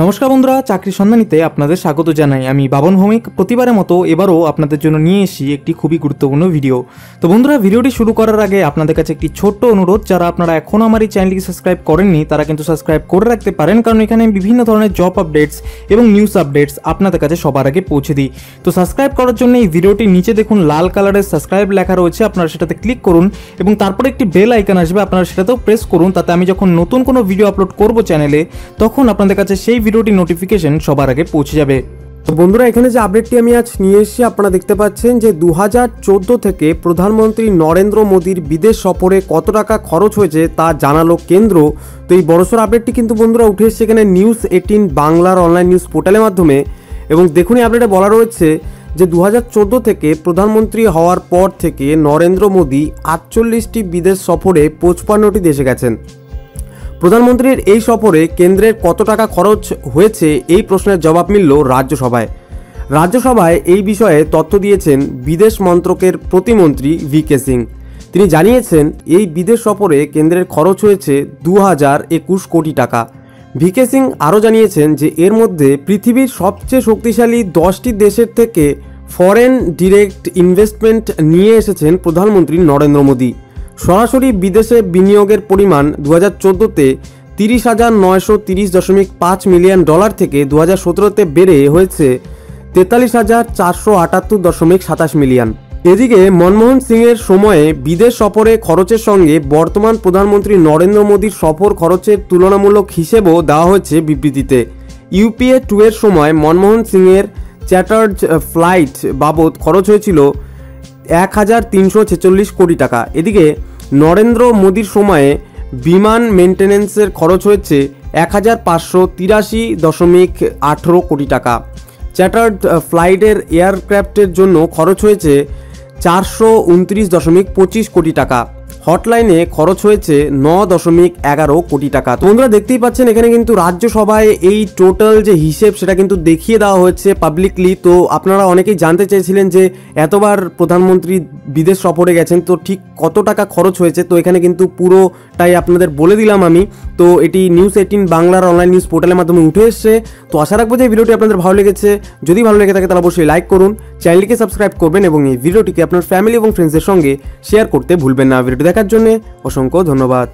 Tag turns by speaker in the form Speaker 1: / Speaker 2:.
Speaker 1: নমস্কার বন্ধুরা, চাকরি সন্ধানীতে আপনাদের স্বাগত জানাই। আমি বাবন ভৌমিক। প্রতিবারের মতো এবারও আপনাদের জন্য নিয়ে এসেছি একটি খুবই গুরুত্বপূর্ণ ভিডিও। তো বন্ধুরা, ভিডিওটি শুরু করার আগে আপনাদের কাছে একটি ছোট্ট অনুরোধ, যারা আপনারা এখনও আমার এই চ্যানেলটিকে সাবস্ক্রাইব করেননি, তারা কিন্তু সাবস্ক্রাইব করে রাখতে পারেন, কারণ এখানে আমি বিভিন্ন ধরনের জব আপডেটস এবং নিউজ আপডেটস আপনাদের কাছে সবার আগে পৌঁছে দিই। তো সাবস্ক্রাইব করার জন্য এই ভিডিওটির নিচে দেখুন লাল কালারের সাবস্ক্রাইব লেখা রয়েছে, আপনারা সেটাতে ক্লিক করুন এবং তারপরে একটি বেল আইকন আসবে, আপনারা সেটাতেও প্রেস করুন, তাতে আমি যখন নতুন কোনো ভিডিও আপলোড করব চ্যানেলে, তখন আপনাদের কাছে সেই ভিডিওটির নোটিফিকেশন সবার আগে পৌঁছে যাবে।
Speaker 2: তো বন্ধুরা, এখানে যে আপডেটটি আমি আজ নিয়ে এসেছি, আপনারা দেখতে পাচ্ছেন যে দু হাজার চোদ্দ থেকে প্রধানমন্ত্রী নরেন্দ্র মোদীর বিদেশ সফরে কত টাকা খরচ হয়েছে তা জানালো কেন্দ্র। তো এই বড়সড় আপডেটটি কিন্তু বন্ধুরা উঠে এসেছে এখানে নিউজ এইটিন বাংলার অনলাইন নিউজ পোর্টালের মাধ্যমে। এবং দেখুন, এই আপডেটে বলা রয়েছে যে দু হাজার চোদ্দ থেকে প্রধানমন্ত্রী হওয়ার পর থেকে নরেন্দ্র মোদী আটচল্লিশটি বিদেশ সফরে পঁচপান্নটি দেশে গেছেন। প্রধানমন্ত্রীর এই সফরে কেন্দ্রের কত টাকা খরচ হয়েছে এই প্রশ্নের জবাব মিলল রাজ্যসভায়। রাজ্যসভায় এই বিষয়ে তথ্য দিয়েছেন বিদেশ মন্ত্রকের প্রতিমন্ত্রী ভি কে সিং। তিনি জানিয়েছেন, এই বিদেশ সফরে কেন্দ্রের খরচ হয়েছে দু হাজার একুশ কোটি টাকা। ভিকে সিং আরও জানিয়েছেন যে, এর মধ্যে পৃথিবীর সবচেয়ে শক্তিশালী দশটি দেশের থেকে ফরেন ডিরেক্ট ইনভেস্টমেন্ট নিয়ে এসেছেন প্রধানমন্ত্রী নরেন্দ্র মোদী। সরাসরি বিদেশে বিনিয়োগের পরিমাণ দু হাজার চোদ্দোতে তিরিশ হাজার নয়শো তিরিশ দশমিক পাঁচ মিলিয়ন ডলার থেকে দু হাজার সতেরোতে বেড়ে হয়েছে তেতাল্লিশ হাজার চারশো আটাত্তর দশমিক সাতাশ মিলিয়ন। এদিকে মনমোহন সিংয়ের সময়ে বিদেশ সফরে খরচের সঙ্গে বর্তমান প্রধানমন্ত্রী নরেন্দ্র মোদীর সফর খরচের তুলনামূলক হিসেবও দেওয়া হয়েছে বিবৃতিতে। ইউপিএ টু এর সময় মনমোহন সিংয়ের চ্যাটার্ড ফ্লাইট বাবদ খরচ হয়েছিল এক হাজার তিনশো ছেচল্লিশ কোটি টাকা। এদিকে নরেন্দ্র মোদীর সময়ে বিমান মেনটেন্যান্সের খরচ হয়েছে এক হাজার পাঁচশো তিরাশি দশমিক আঠেরো কোটি টাকা। চ্যাটার্ড ফ্লাইটের এয়ারক্রাফটের জন্য খরচ হয়েছে চারশো উনত্রিশ দশমিক পঁচিশ কোটি টাকা। হটলাইনে খরচ হয়েছে ন দশমিক এগারো কোটি টাকা। তো বন্ধুরা দেখতেই পাচ্ছেন, এখানে কিন্তু রাজ্যসভায় এই টোটাল যে হিসেব, সেটা কিন্তু দেখিয়ে দেওয়া হয়েছে পাবলিকলি তো আপনারা অনেকেই জানতে চেয়েছিলেন যে, এতবার প্রধানমন্ত্রী বিদেশ সফরে গেছেন, তো ঠিক কত টাকা খরচ হয়েছে? তো এখানে কিন্তু পুরোটাই আপনাদের বলে দিলাম আমি। তো এটি নিউজ এইটিন বাংলার অনলাইন নিউজ পোর্টালের মাধ্যমে উঠে এসছে। তো আশা রাখব যে ভিডিওটি আপনাদের ভালো লেগেছে। যদি ভালো লেগে থাকে, তাহলে অবশ্যই লাইক করুন। চ্যানেলটিকে সাবস্ক্রাইব করবেন এবং এই ভিডিওটিকে আপনার ফ্যামিলি এবং ফ্রেন্ডসের সঙ্গে শেয়ার করতে ভুলবেন না। ভিডিওটি দেখার জন্য অসংখ্য ধন্যবাদ।